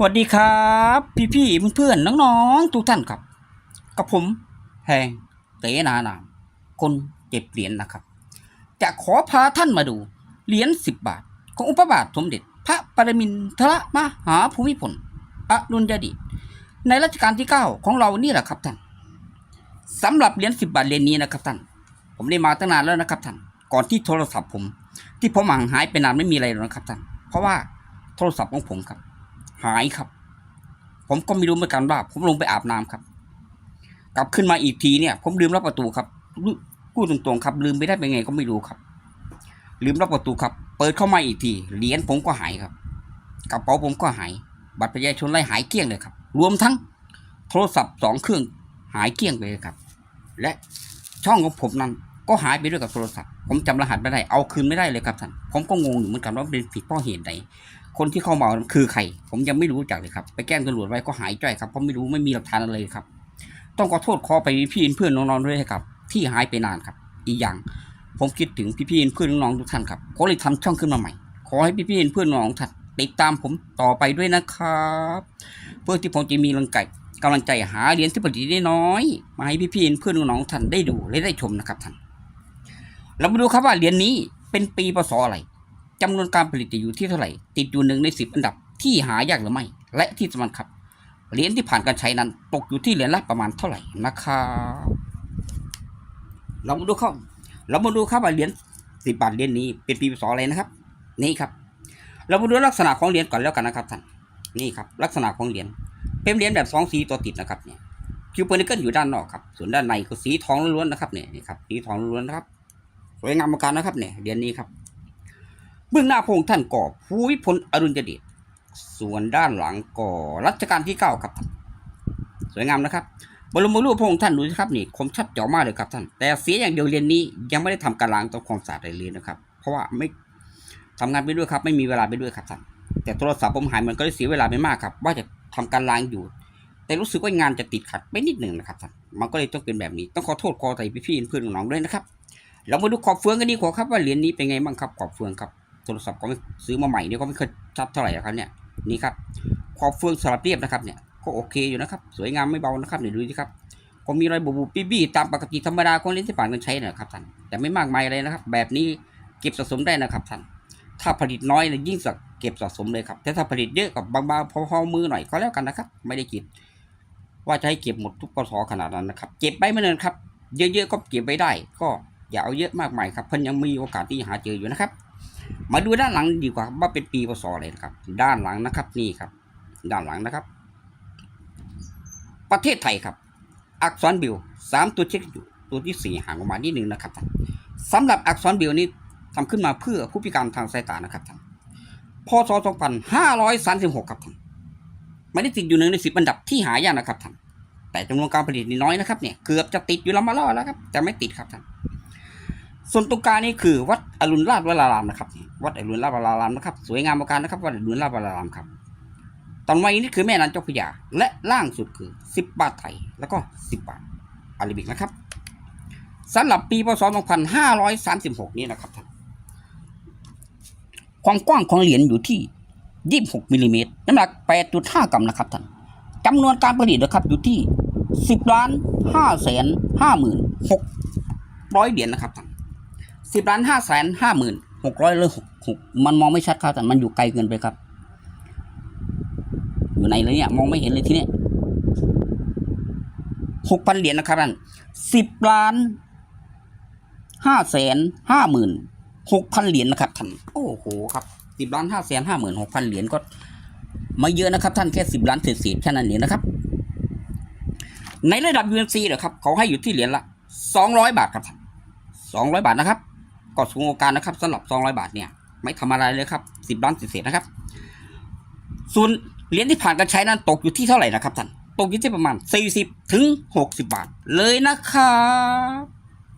สวัสดีครับ พี่พี่ๆเพื่อนๆน้องๆทุกท่านครับ กับผมแหงเตนานามคนเก็บเหรียญนะครับ จะขอพาท่านมาดู เหรียญสิบบาท ของอุปบาทสมเด็จ พระปรมินทรมหาภูมิพลอดุลยเดชในรัชกาลที่เก้าของเรานี่แหละครับท่านสำหรับเหรียญสิบบาทเหรียญนี้นะครับท่าน ผมได้มาตั้งนานแล้วนะครับท่าน ก่อนที่โทรศัพท์ผม ที่ผมห่างหายไปนานไม่มีอะไรหรอกนะครับท่าน เพราะว่าโทรศัพท์ของผมครับ หายครับ ผมก็ไม่รู้เหมือนกันว่า ผมลงไปอาบน้ำครับ กลับขึ้นมาอีกทีเนี่ย ผมลืมล็อกประตูครับพูดตรงๆครับ ลืมไปได้เป็นไงก็ไม่รู้ครับ ลืมล็อกประตูครับ เปิดเข้ามาอีกทีเหรียญผมก็หายครับกระเป๋าผมก็หาย บัตรประชาชนไล่หายเกลี้ยงเลยครับ รวมทั้งโทรศัพท์สองเครื่องหายเกลี้ยงไปเลยครับ และช่องของผมนั้นก็หายไปด้วยกับโทรศัพท์ ผมจำรหัสไม่ได้ เอาคืนไม่ได้เลยครับท่าน ผมก็งงอยู่เหมือนกันว่าเป็นผิดเพราะเหตุใด คนที่เข้ามาคือใคร ผมยังไม่รู้จักเลยครับ ไปแกล้งตำรวจไว้ก็หายใจครับเพราะไม่รู้ไม่มีหลักฐานอะไรเลยครับ ต้องขอโทษขอไปพี่เพื่อนน้องๆด้วยครับ ที่หายไปนานครับ อีกอย่าง ผมคิดถึงพี่ๆเพื่อนน้องๆทุกท่านครับก็เลยทำช่องขึ้นมาใหม่ ขอให้พี่ๆเพื่อนน้องๆท่านติดตามผมต่อไปด้วยนะครับ เพื่อที่ผมจะมีแรงใจกำลังใจหาเหรียญที่ประดิษฐ์ได้น้อย มาให้พี่ๆเพื่อนน้องๆท่านได้ดูและได้ชมนะครับท่านเรามาดูครับว่าเหรียญนี้เป็นปีพศอะไร จำนวนการผลิตอยู่ที่เท่าไหร่ ติดอยู่หนึ่งในสิบอันดับที่หายากหรือไม่ และที่สำคัญครับ เหรียญที่ผ่านการใช้นั้นตกอยู่ที่เหรียญละประมาณเท่าไหร่นะครับเรามาดูครับเรามาดูครับว่าเหรียญสิบบาทเหรียญนี้เป็นปีพศอะไรนะครับ นี่ครับ เรามาดูลักษณะของเหรียญก่อนแล้วกันนะครับท่านนี่ครับ ลักษณะของเหรียญเป็นเหรียญแบบสองสีตัวติดนะครับเนี่ยคิวเปอร์นิเกิลอยู่ด้านนอกครับ ส่วนด้านในก็สีทองล้วนๆนะครับเนี่ยนี่ครับสีทองล้วนๆนะครับสวยงามมากนะครับเนี่ยเหรียญนี้ครับ เบื้องหน้าพระองค์ท่านก่อภูมิพลอดุลยเดชส่วนด้านหลังก่อรัชกาลที่เก้าครับ สวยงามนะครับบรมรูปพระองค์ท่านดูสิครับนี่คมชัดเจ๋อมากเลยครับท่าน แต่เสียอย่างเดียวเรียนนี้ยังไม่ได้ทำการล้างตัวความสะอาดอะไรเลยนะครับ เพราะว่าไม่ทำงานไปด้วยครับ ไม่มีเวลาไปด้วยครับท่าน แต่โทรศัพท์ผมหายมันก็เลยเสียเวลาไปมากครับ ว่าจะทำการล้างอยู่ แต่รู้สึกว่างานจะติดขัดไปนิดหนึ่งนะครับท่าน มันก็เลยต้องเป็นแบบนี้ ต้องขอโทษขอใจพี่ๆเพื่อนๆน้องๆด้วยนะครับ เรามาดูขอบเฟืองกันดีกว่าครับว่าเหรียญนี้เป็นไงบ้างครับขอบเฟืองครับ โทรศัพท์ก็ไม่ซื้อมาใหม่เนี่ยก็ไม่เคยชัดเท่าไหร่ครับเนี่ยนี่ครับขอบเฟืองสลับเรียบนะครับเนี่ยก็โอเคอยู่นะครับ สวยงามไม่เบานะครับเดี๋ยวดูสิครับก็มีรอยบูบูบี้บี้ตามปกติธรรมดาของเลนส์ที่ผ่านกันใช้นะครับท่านแต่ไม่มากมายอะไรนะครับ แบบนี้เก็บสะสมได้นะครับท่านถ้าผลิตน้อยเนี่ยยิ่งสักเก็บสะสมเลยครับแต่ถ้าผลิตเยอะกับบางๆพอๆมือหน่อยก็แล้วกันนะครับ ไม่ได้คิดว่าจะให้เก็บหมดทุกกระสอขนาดนั้นนะครับ เก็บไปไม่เนินครับ เยอะๆก็เก็บไว้ได้ ก็อย่าเอาเยอะมากมายครับเพิ่นยังมีโอกาสที่หาเจออยู่นะครับ มาดูด้านหลังดีกว่าว่าเป็นปีพศอะไรนะครับ ด้านหลังนะครับนี่ครับ ด้านหลังนะครับ ประเทศไทยครับ อักษรบิวสามตัวเช็คอยู่ตัวที่สี่ห่างออกมานิดนึงนะครับท่านสำหรับอักษรบิวนี้ทำขึ้นมาเพื่อผู้พิการทางสายตานะครับท่านพศ2536ครับท่านไม่ได้ติดอยู่หนึ่งในสิบอันดับที่หายากนะครับท่านแต่จำนวนการผลิตนี่น้อยนะครับเนี่ยเกือบจะติดอยู่ลำมาล่อแล้วครับแต่ไม่ติดครับท่านส่วนตรงกลางนี่คือวัดอรุณราชวรารามนะครับ วัดไอรุณราชวรารามนะครับ สวยงามประการนะครับวัดไอรุณราชวรารามครับตอนไว้นี่คือแม่น้ำเจ้าพระยา และล่างสุดคือสิบบาทไทย แล้วก็สิบบาทอาราบิกนะครับสำหรับปีพศ 2536 นี้นะครับท่านความกว้างของเหรียญอยู่ที่ 26มิลลิเมตรน้ำหนัก 8.5 กรัมนะครับท่านจำนวนการผลิตนะครับอยู่ที่ 10ล้าน5แสน5หมื่น600 เหรียญนะครับท่านสิบล้านห้าแสนห้าหมื่น หกร้อยเลยหกหกมันมองไม่ชัดครับแต่มันอยู่ไกลเกินไปครับ อยู่ไหนเลยเนี่ยมองไม่เห็นเลยทีเนี้ยหกพันเหรียญนะครับท่านสิบล้านห้าแสนห้าหมื่นหกพันเหรียญนะครับท่านโอ้โหครับสิบล้านห้าแสนห้าหมื่นหกพันเหรียญก็ไม่เยอะนะครับ ท่านแค่สิบล้านเศษๆแค่นั้นเองนะครับ ในระดับ UNC เหรอครับเขาให้อยู่ที่เหรียญละสองร้อยบาทครับท่านสองร้อยบาทนะครับ ก็สูงโอกาสนะครับสำหรับสองร้อยบาทเนี่ยไม่ทำอะไรเลยครับสิบล้านเศษนะครับ ส่วนเหรียญที่ผ่านการใช้นั้นตกอยู่ที่เท่าไหร่นะครับท่านตกอยู่ที่ประมาณสี่สิบถึงหกสิบบาทเลยนะครับ